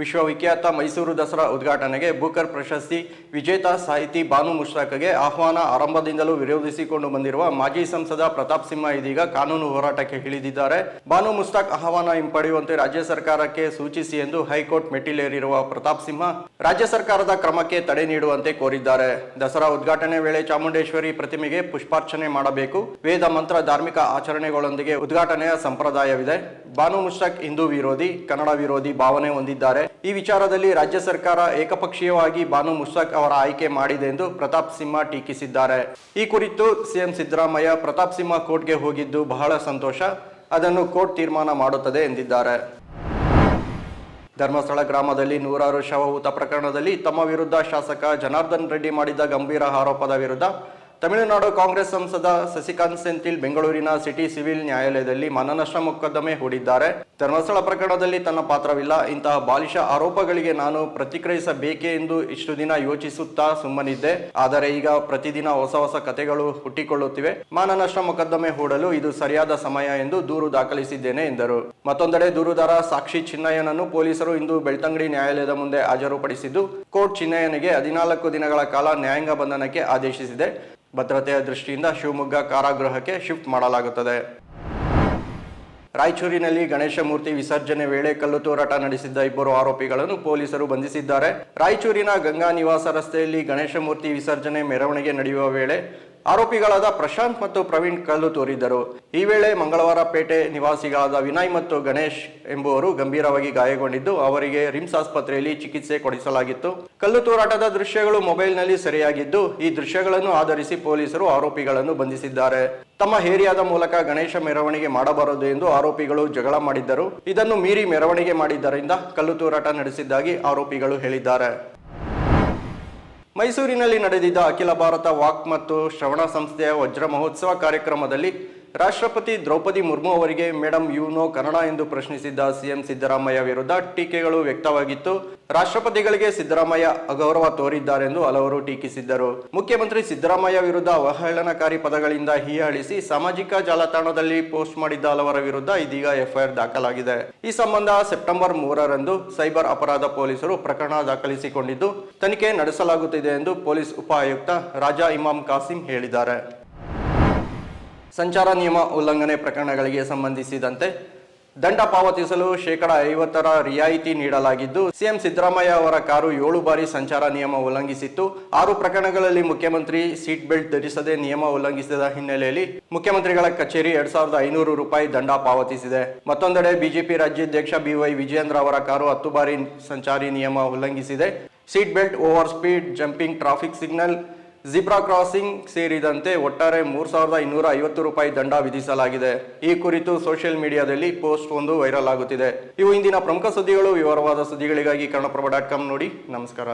ವಿಶ್ವವಿಖ್ಯಾತ ಮೈಸೂರು ದಸರಾ ಉದ್ಘಾಟನೆಗೆ ಬುಕರ್ ಪ್ರಶಸ್ತಿ ವಿಜೇತ ಸಾಹಿತಿ ಬಾನು ಮುಷ್ತಾಕ್ಗೆ ಆಹ್ವಾನ ಆರಂಭದಿಂದಲೂ ವಿರೋಧಿಸಿಕೊಂಡು ಬಂದಿರುವ ಮಾಜಿ ಸಂಸದ ಪ್ರತಾಪ್ ಸಿಂಹ ಇದೀಗ ಕಾನೂನು ಹೋರಾಟಕ್ಕೆ ಇಳಿದಿದ್ದಾರೆ. ಬಾನು ಮುಸ್ತಾಕ್ ಆಹ್ವಾನ ಹಿಂಪಡೆಯುವಂತೆ ರಾಜ್ಯ ಸರ್ಕಾರಕ್ಕೆ ಸೂಚಿಸಿ ಎಂದು ಹೈಕೋರ್ಟ್ ಮೆಟ್ಟಿಲೇರಿರುವ ಪ್ರತಾಪ್ ಸಿಂಹ ರಾಜ್ಯ ಸರ್ಕಾರದ ಕ್ರಮಕ್ಕೆ ತಡೆ ನೀಡುವಂತೆ ಕೋರಿದ್ದಾರೆ. ದಸರಾ ಉದ್ಘಾಟನೆ ವೇಳೆ ಚಾಮುಂಡೇಶ್ವರಿ ಪ್ರತಿಮೆಗೆ ಪುಷ್ಪಾರ್ಚನೆ ಮಾಡಬೇಕು. ವೇದ ಮಂತ್ರ ಧಾರ್ಮಿಕ ಆಚರಣೆಗಳೊಂದಿಗೆ ಉದ್ಘಾಟನೆಯ ಸಂಪ್ರದಾಯವಿದೆ. ಬಾನು ಮುಷ್ತಾಕ್ ಹಿಂದೂ ವಿರೋಧಿ, ಕನ್ನಡ ವಿರೋಧಿ ಭಾವನೆ ಹೊಂದಿದ್ದಾರೆ. ಈ ವಿಚಾರದಲ್ಲಿ ರಾಜ್ಯ ಸರ್ಕಾರ ಏಕಪಕ್ಷೀಯವಾಗಿ ಬಾನು ಮುಷ್ತಾಕ್ ಅವರ ಆಯ್ಕೆ ಮಾಡಿದೆ ಎಂದು ಪ್ರತಾಪ್ ಸಿಂಹ ಟೀಕಿಸಿದ್ದಾರೆ. ಈ ಕುರಿತು ಸಿಎಂ ಸಿದ್ದರಾಮಯ್ಯ ಪ್ರತಾಪ್ ಸಿಂಹ ಕೋರ್ಟ್ಗೆ ಹೋಗಿದ್ದು ಬಹಳ ಸಂತೋಷ. ಅದನ್ನು ಕೋರ್ಟ್ ತೀರ್ಮಾನ ಮಾಡುತ್ತದೆ ಎಂದಿದ್ದಾರೆ. ಧರ್ಮಸ್ಥಳ ಗ್ರಾಮದಲ್ಲಿ ನೂರಾರು ಶವ ಊತ ಪ್ರಕರಣದಲ್ಲಿ ತಮ್ಮ ವಿರುದ್ಧ ಶಾಸಕ ಜನಾರ್ದನ್ ರೆಡ್ಡಿ ಮಾಡಿದ ಗಂಭೀರ ಆರೋಪದ ವಿರುದ್ಧ ತಮಿಳುನಾಡು ಕಾಂಗ್ರೆಸ್ ಸಂಸದ ಸಸಿಕಾಂತ್ ಸೆಂಥಿಲ್ ಬೆಂಗಳೂರಿನ ಸಿಟಿ ಸಿವಿಲ್ ನ್ಯಾಯಾಲಯದಲ್ಲಿ ಮಾನನಷ್ಟ ಮೊಕದ್ದಮೆ ಹೂಡಿದ್ದಾರೆ. ಧರ್ಮಸ್ಥಳ ಪ್ರಕರಣದಲ್ಲಿ ತನ್ನ ಪಾತ್ರವಿಲ್ಲ. ಇಂತಹ ಬಾಲಿಷ ಆರೋಪಗಳಿಗೆ ನಾನು ಪ್ರತಿಕ್ರಿಯಿಸಬೇಕೇ ಎಂದು ಇಷ್ಟು ದಿನ ಯೋಚಿಸುತ್ತಾ ಸುಮ್ಮನಿದ್ದೆ. ಆದರೆ ಈಗ ಪ್ರತಿದಿನ ಹೊಸ ಹೊಸ ಕಥೆಗಳು ಹುಟ್ಟಿಕೊಳ್ಳುತ್ತಿವೆ. ಮಾನನಷ್ಟ ಮೊಕದ್ದಮೆ ಹೂಡಲು ಇದು ಸರಿಯಾದ ಸಮಯ ಎಂದು ದೂರು ದಾಖಲಿಸಿದ್ದೇನೆ ಎಂದರು. ಮತ್ತೊಂದೆಡೆ ದೂರುದಾರ ಸಾಕ್ಷಿ ಚಿನ್ನಯ್ಯನನ್ನು ಪೊಲೀಸರು ಇಂದು ಬೆಳ್ತಂಗಡಿ ನ್ಯಾಯಾಲಯದ ಮುಂದೆ ಹಾಜರುಪಡಿಸಿದ್ದು, ಕೋರ್ಟ್ ಚಿನ್ನಯ್ಯನಿಗೆ ಹದಿನಾಲ್ಕು ದಿನಗಳ ಕಾಲ ನ್ಯಾಯಾಂಗ ಬಂಧನಕ್ಕೆ ಆದೇಶಿಸಿದೆ. ಭದ್ರತೆಯ ದೃಷ್ಟಿಯಿಂದ ಶಿವಮೊಗ್ಗ ಕಾರಾಗೃಹಕ್ಕೆ ಶಿಫ್ಟ್ ಮಾಡಲಾಗುತ್ತದೆ. ರಾಯಚೂರಿನಲ್ಲಿ ಗಣೇಶ ಮೂರ್ತಿ ವಿಸರ್ಜನೆ ವೇಳೆ ಕಲ್ಲು ತೂರಾಟ ನಡೆಸಿದ್ದ ಇಬ್ಬರು ಆರೋಪಿಗಳನ್ನು ಪೊಲೀಸರು ಬಂಧಿಸಿದ್ದಾರೆ. ರಾಯಚೂರಿನ ಗಂಗಾ ನಿವಾಸ ರಸ್ತೆಯಲ್ಲಿ ಗಣೇಶ ಮೂರ್ತಿ ವಿಸರ್ಜನೆ ಮೆರವಣಿಗೆ ನಡೆಯುವ ವೇಳೆ ಆರೋಪಿಗಳಾದ ಪ್ರಶಾಂತ್ ಮತ್ತು ಪ್ರವೀಣ್ ಕಲ್ಲು ತೋರಿದ್ದರು. ಈ ವೇಳೆ ಮಂಗಳವಾರ ಪೇಟೆ ನಿವಾಸಿಗಳಾದ ವಿನಯ್ ಮತ್ತು ಗಣೇಶ್ ಎಂಬುವರು ಗಂಭೀರವಾಗಿ ಗಾಯಗೊಂಡಿದ್ದು, ಅವರಿಗೆ ರಿಮ್ಸ್ ಆಸ್ಪತ್ರೆಯಲ್ಲಿ ಚಿಕಿತ್ಸೆ ಕೊಡಿಸಲಾಗಿತ್ತು. ಕಲ್ಲು ತೂರಾಟದ ದೃಶ್ಯಗಳು ಮೊಬೈಲ್ನಲ್ಲಿ ಸೆರೆಯಾಗಿದ್ದು, ಈ ದೃಶ್ಯಗಳನ್ನು ಆಧರಿಸಿ ಪೊಲೀಸರು ಆರೋಪಿಗಳನ್ನು ಬಂಧಿಸಿದ್ದಾರೆ. ತಮ್ಮ ಏರಿಯಾದ ಮೂಲಕ ಗಣೇಶ ಮೆರವಣಿಗೆ ಮಾಡಬಾರದು ಎಂದು ಆರೋಪಿಗಳು ಜಗಳ ಮಾಡಿದ್ದರು. ಇದನ್ನು ಮೀರಿ ಮೆರವಣಿಗೆ ಮಾಡಿದ್ದರಿಂದ ಕಲ್ಲು ತೂರಾಟ ನಡೆಸಿದ್ದಾಗಿ ಆರೋಪಿಗಳು ಹೇಳಿದ್ದಾರೆ. ಮೈಸೂರಿನಲ್ಲಿ ನಡೆದಿದ್ದ ಅಖಿಲ ಭಾರತ ವಾಕ್ ಮತ್ತು ಶ್ರವಣ ಸಂಸ್ಥೆಯ ವಜ್ರ ಮಹೋತ್ಸವ ಕಾರ್ಯಕ್ರಮದಲ್ಲಿ ರಾಷ್ಟ್ರಪತಿ ದ್ರೌಪದಿ ಮುರ್ಮು ಅವರಿಗೆ ಮೇಡಮ್ ಯುನೋ ಕನ್ನಡ ಎಂದು ಪ್ರಶ್ನಿಸಿದ್ದ ಸಿಎಂ ಸಿದ್ದರಾಮಯ್ಯ ವಿರುದ್ಧ ಟೀಕೆಗಳು ವ್ಯಕ್ತವಾಗಿತ್ತು. ರಾಷ್ಟ್ರಪತಿಗಳಿಗೆ ಸಿದ್ದರಾಮಯ್ಯ ಅಗೌರವ ತೋರಿದ್ದಾರೆಂದು ಹಲವರು ಟೀಕಿಸಿದ್ದರು. ಮುಖ್ಯಮಂತ್ರಿ ಸಿದ್ದರಾಮಯ್ಯ ವಿರುದ್ಧ ಅವಹೇಳನಕಾರಿ ಪದಗಳಿಂದ ಹೀಯಾಳಿಸಿ ಸಾಮಾಜಿಕ ಜಾಲತಾಣದಲ್ಲಿ ಪೋಸ್ಟ್ ಮಾಡಿದ್ದ ಹಲವರ ವಿರುದ್ಧ ಇದೀಗ ಎಫ್ಐಆರ್ ದಾಖಲಾಗಿದೆ. ಈ ಸಂಬಂಧ ಸೆಪ್ಟೆಂಬರ್ ಮೂರರಂದು ಸೈಬರ್ ಅಪರಾಧ ಪೊಲೀಸರು ಪ್ರಕರಣ ದಾಖಲಿಸಿಕೊಂಡಿದ್ದು, ತನಿಖೆ ನಡೆಸಲಾಗುತ್ತಿದೆ ಎಂದು ಪೊಲೀಸ್ ಉಪ ಆಯುಕ್ತ ರಾಜಾ ಇಮಾಮ್ ಕಾಸಿಂ ಹೇಳಿದ್ದಾರೆ. ಸಂಚಾರ ನಿಯಮ ಉಲ್ಲಂಘನೆ ಪ್ರಕರಣಗಳಿಗೆ ಸಂಬಂಧಿಸಿದಂತೆ ದಂಡ ಪಾವತಿಸಲು ಶೇಕಡ ಐವತ್ತರ ರಿಯಾಯಿತಿ ನೀಡಲಾಗಿದ್ದು, ಸಿಎಂ ಸಿದ್ದರಾಮಯ್ಯ ಅವರ ಕಾರು ಏಳು ಬಾರಿ ಸಂಚಾರ ನಿಯಮ ಉಲ್ಲಂಘಿಸಿತ್ತು. ಆರು ಪ್ರಕರಣಗಳಲ್ಲಿ ಮುಖ್ಯಮಂತ್ರಿ ಸೀಟ್ ಬೆಲ್ಟ್ ಧರಿಸದೆ ನಿಯಮ ಉಲ್ಲಂಘಿಸಿದ ಹಿನ್ನೆಲೆಯಲ್ಲಿ ಮುಖ್ಯಮಂತ್ರಿಗಳ ಕಚೇರಿ ಎರಡ್ ಸಾವಿರದ ಐನೂರು ರೂಪಾಯಿ ದಂಡ ಪಾವತಿಸಿದೆ. ಮತ್ತೊಂದೆಡೆ ಬಿಜೆಪಿ ರಾಜ್ಯಾಧ್ಯಕ್ಷ ಬಿವೈ ವಿಜಯೇಂದ್ರ ಅವರ ಕಾರು ಹತ್ತು ಬಾರಿ ಸಂಚಾರಿ ನಿಯಮ ಉಲ್ಲಂಘಿಸಿದೆ. Seat belt over speed, jumping, traffic signal zebra crossing ಸೇರಿದಂತೆ ಒಟ್ಟಾರೆ ಮೂರು ಸಾವಿರದ ಇನ್ನೂರ ಐವತ್ತು ರೂಪಾಯಿ ದಂಡ ವಿಧಿಸಲಾಗಿದೆ. ಈ ಕುರಿತು ಸೋಷಿಯಲ್ ಮೀಡಿಯಾದಲ್ಲಿ ಪೋಸ್ಟ್ ಒಂದು ವೈರಲ್ ಆಗುತ್ತಿದೆ. ಇವು ಇಂದಿನ ಪ್ರಮುಖ ಸುದ್ದಿಗಳು. ವಿವರವಾದ ಸುದ್ದಿಗಳಿಗಾಗಿ ಕನ್ನಡಪ್ರಭ ಡಾಟ್ ಕಾಮ್ ನೋಡಿ. ನಮಸ್ಕಾರ.